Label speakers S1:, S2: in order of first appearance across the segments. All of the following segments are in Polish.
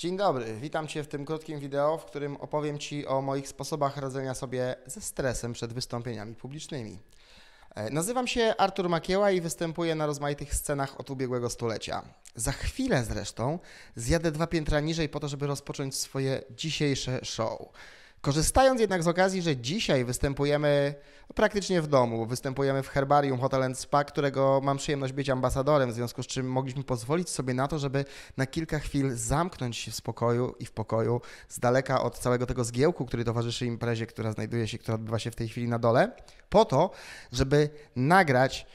S1: Dzień dobry, witam Cię w tym krótkim wideo, w którym opowiem Ci o moich sposobach radzenia sobie ze stresem przed wystąpieniami publicznymi. E, Nazywam się Artur Makieła i występuję na rozmaitych scenach od ubiegłego stulecia. Za chwilę zresztą zjadę dwa piętra niżej po to, żeby rozpocząć swoje dzisiejsze show. Korzystając jednak z okazji, że dzisiaj występujemy praktycznie w domu, występujemy w Herbarium Hotel Spa, którego mam przyjemność być ambasadorem, w związku z czym mogliśmy pozwolić sobie na to, żeby na kilka chwil zamknąć się w spokoju i w pokoju, z daleka od całego tego zgiełku, który towarzyszy imprezie, która znajduje się, która odbywa się w tej chwili na dole, po to, żeby nagrać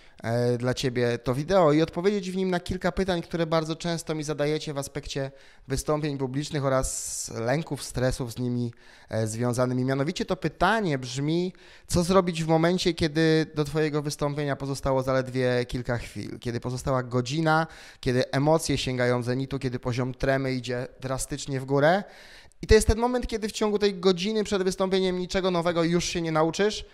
S1: dla Ciebie to wideo i odpowiedzieć w nim na kilka pytań, które bardzo często mi zadajecie w aspekcie wystąpień publicznych oraz lęków, stresów z nimi e, związanymi. Mianowicie to pytanie brzmi, co zrobić w momencie, kiedy do Twojego wystąpienia pozostało zaledwie kilka chwil, kiedy pozostała godzina, kiedy emocje sięgają zenitu, kiedy poziom tremy idzie drastycznie w górę. I to jest ten moment, kiedy w ciągu tej godziny przed wystąpieniem niczego nowego już się nie nauczysz,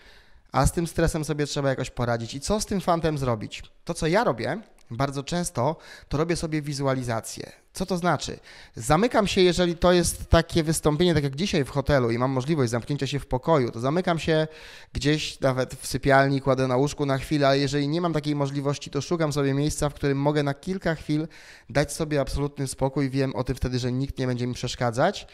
S1: a z tym stresem sobie trzeba jakoś poradzić. I co z tym fantem zrobić? To, co ja robię bardzo często, to robię sobie wizualizację. Co to znaczy? Zamykam się, jeżeli to jest takie wystąpienie, tak jak dzisiaj w hotelu i mam możliwość zamknięcia się w pokoju, to zamykam się gdzieś nawet w sypialni, kładę na łóżku na chwilę, ale jeżeli nie mam takiej możliwości, to szukam sobie miejsca, w którym mogę na kilka chwil dać sobie absolutny spokój. Wiem o tym wtedy, że nikt nie będzie mi przeszkadzać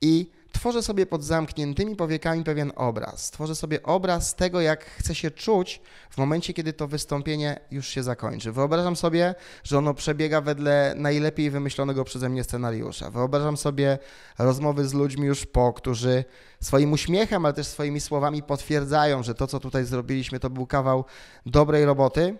S1: i tworzę sobie pod zamkniętymi powiekami pewien obraz. Tworzę sobie obraz tego, jak chcę się czuć w momencie, kiedy to wystąpienie już się zakończy. Wyobrażam sobie, że ono przebiega wedle najlepiej wymyślonego przeze mnie scenariusza. Wyobrażam sobie rozmowy z ludźmi już po, którzy swoim uśmiechem, ale też swoimi słowami potwierdzają, że to, co tutaj zrobiliśmy, to był kawał dobrej roboty.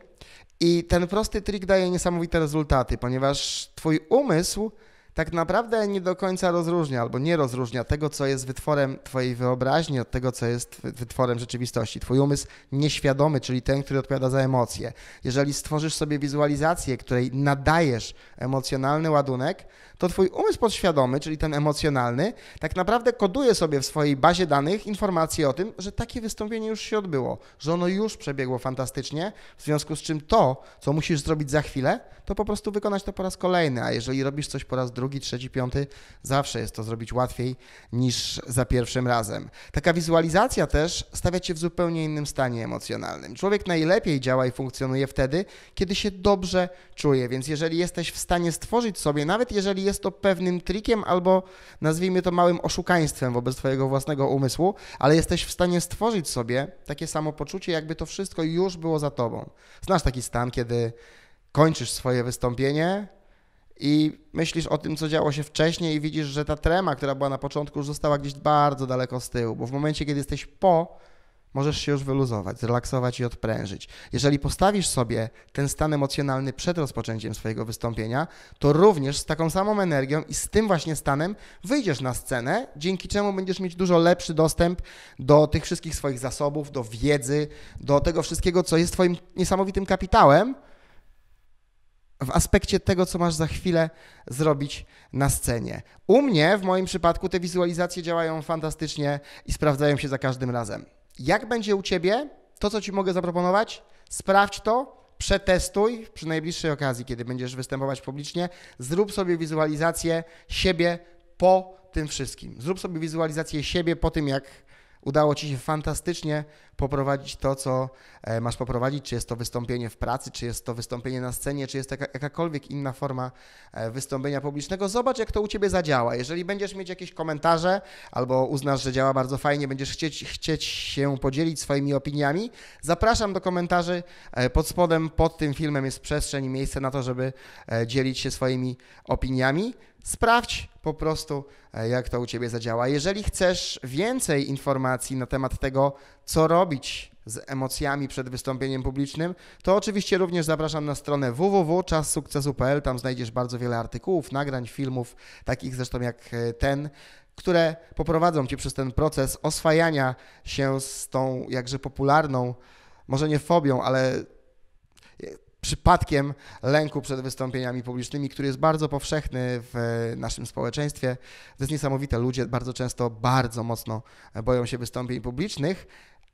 S1: I ten prosty trik daje niesamowite rezultaty, ponieważ Twój umysł tak naprawdę nie do końca rozróżnia albo nie rozróżnia tego, co jest wytworem Twojej wyobraźni, od tego, co jest wytworem rzeczywistości. Twój umysł nieświadomy, czyli ten, który odpowiada za emocje. Jeżeli stworzysz sobie wizualizację, której nadajesz emocjonalny ładunek, to Twój umysł podświadomy, czyli ten emocjonalny, tak naprawdę koduje sobie w swojej bazie danych informacje o tym, że takie wystąpienie już się odbyło, że ono już przebiegło fantastycznie, w związku z czym to, co musisz zrobić za chwilę, to po prostu wykonać to po raz kolejny, a jeżeli robisz coś po raz drugi, trzeci, piąty, zawsze jest to zrobić łatwiej niż za pierwszym razem. Taka wizualizacja też stawia Cię w zupełnie innym stanie emocjonalnym. Człowiek najlepiej działa i funkcjonuje wtedy, kiedy się dobrze czuje, więc jeżeli jesteś w stanie stworzyć sobie, nawet jeżeli jest to pewnym trikiem albo nazwijmy to małym oszukaństwem wobec Twojego własnego umysłu, ale jesteś w stanie stworzyć sobie takie samo poczucie, jakby to wszystko już było za Tobą. Znasz taki stan, kiedy kończysz swoje wystąpienie i myślisz o tym, co działo się wcześniej i widzisz, że ta trema, która była na początku, już została gdzieś bardzo daleko z tyłu, bo w momencie, kiedy jesteś po, możesz się już wyluzować, zrelaksować i odprężyć. Jeżeli postawisz sobie ten stan emocjonalny przed rozpoczęciem swojego wystąpienia, to również z taką samą energią i z tym właśnie stanem wyjdziesz na scenę, dzięki czemu będziesz mieć dużo lepszy dostęp do tych wszystkich swoich zasobów, do wiedzy, do tego wszystkiego, co jest Twoim niesamowitym kapitałem, w aspekcie tego, co masz za chwilę zrobić na scenie. U mnie, w moim przypadku, te wizualizacje działają fantastycznie i sprawdzają się za każdym razem. Jak będzie u Ciebie? To, co Ci mogę zaproponować, sprawdź to, przetestuj przy najbliższej okazji, kiedy będziesz występować publicznie. Zrób sobie wizualizację siebie po tym wszystkim. Zrób sobie wizualizację siebie po tym, jak udało Ci się fantastycznie poprowadzić to, co e, masz poprowadzić, czy jest to wystąpienie w pracy, czy jest to wystąpienie na scenie, czy jest to jakakolwiek inna forma e, wystąpienia publicznego. Zobacz, jak to u Ciebie zadziała. Jeżeli będziesz mieć jakieś komentarze albo uznasz, że działa bardzo fajnie, będziesz chcieć, chcieć się podzielić swoimi opiniami, zapraszam do komentarzy. E, pod spodem, pod tym filmem jest przestrzeń i miejsce na to, żeby dzielić się swoimi opiniami. Sprawdź po prostu, jak to u Ciebie zadziała. Jeżeli chcesz więcej informacji na temat tego, co robić z emocjami przed wystąpieniem publicznym, to oczywiście również zapraszam na stronę www.czassukcesu.pl. Tam znajdziesz bardzo wiele artykułów, nagrań, filmów, takich zresztą jak ten, które poprowadzą Cię przez ten proces oswajania się z tą jakże popularną, może nie fobią, ale przypadkiem lęku przed wystąpieniami publicznymi, który jest bardzo powszechny w naszym społeczeństwie. To jest niesamowite. Ludzie bardzo często bardzo mocno boją się wystąpień publicznych,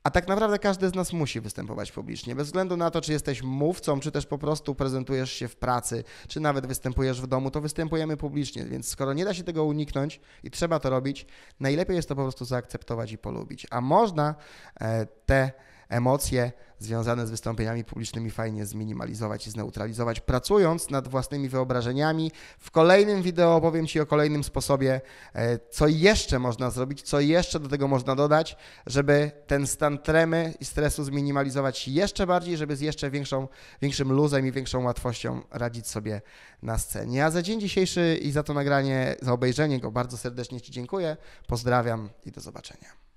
S1: A tak naprawdę każdy z nas musi występować publicznie, bez względu na to, czy jesteś mówcą, czy też po prostu prezentujesz się w pracy, czy nawet występujesz w domu, to występujemy publicznie, więc skoro nie da się tego uniknąć i trzeba to robić, najlepiej jest to po prostu zaakceptować i polubić. A można e, te emocje związane z wystąpieniami publicznymi fajnie zminimalizować i zneutralizować, pracując nad własnymi wyobrażeniami. W kolejnym wideo opowiem Ci o kolejnym sposobie, e, co jeszcze można zrobić, co jeszcze do tego można dodać, żeby ten stan tremy i stresu zminimalizować jeszcze bardziej, żeby z jeszcze większą, większym luzem i większą łatwością radzić sobie na scenie. A za dzień dzisiejszy i za to nagranie, za obejrzenie go bardzo serdecznie Ci dziękuję. Pozdrawiam i do zobaczenia.